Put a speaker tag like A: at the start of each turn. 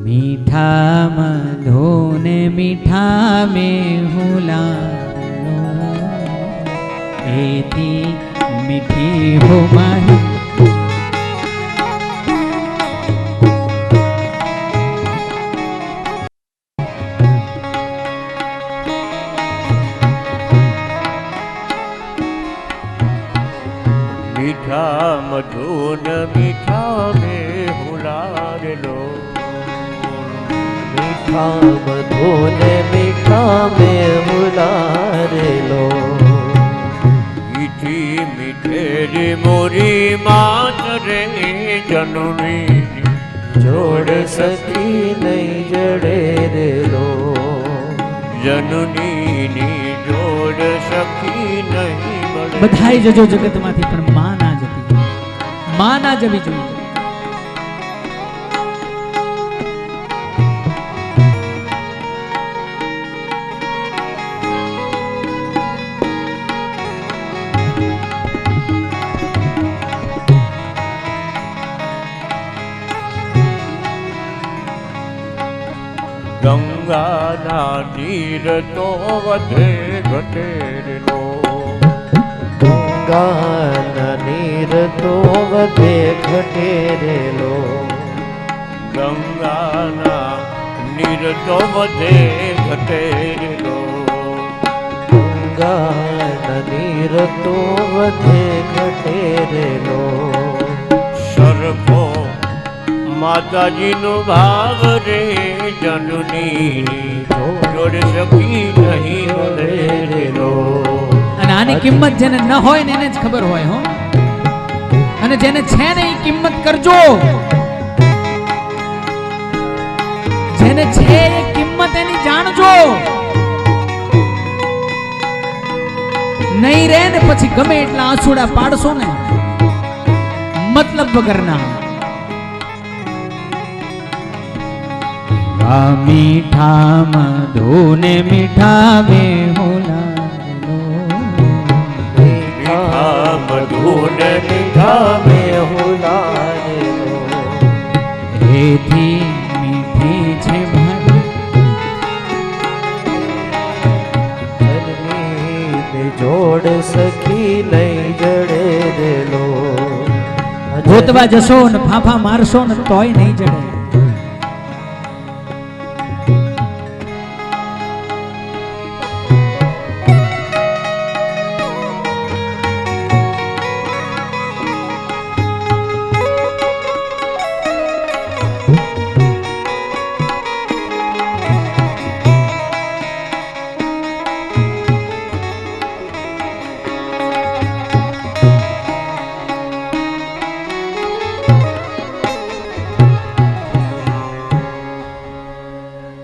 A: મીઠા મધુને મીઠા મેહુલા એથી મીઠી હો મારી
B: મીઠા મધુન મીઠા મેં હુલારેલો
C: મીઠા મધુને મીઠા મેં હુલારેલો
B: મીઠી મીઠેરી મોરી માત રે જનની.
C: જોડ સખી નહીં જડે રેલો
B: જનની જોડ સખી નહીં
A: બધાય જજો જગતમાંથી પણ માં ના જતી. માં ના જવી જોઈએ.
B: ગંગાના નીર તો વધે ઘટેલો
C: ગંગાના નીર તો વધે ઘટે રેલો.
B: ગંગાના નીર તો વધે ઘટેલો
C: ગંગાના નીર તો વધે ઘટે રેલો.
B: સરખો માતાજીનો ભાવ રે જનની. જોડે સખી નહીં મળેલો
A: અને આની કિંમત જેને ન હોય ને એને જ ખબર હોય હો. અને જેને છે ને એ કિંમત કરજો. જેને છે એ કિંમત એની જાણજો. નહીં રહે ને પછી ગમે એટલા આંસુડા પાડશો ને મતલબ વગરના. આ મીઠા મધુને મીઠા
B: મીઠા મધુને મીઠા
C: મેં હુલારેલો
A: એથી મીઠી છે
C: જોડ સખી નહીં જડે દેલો
A: ગોતવા જશો ને ફાફા મારશો ને તોય નહીં જડે.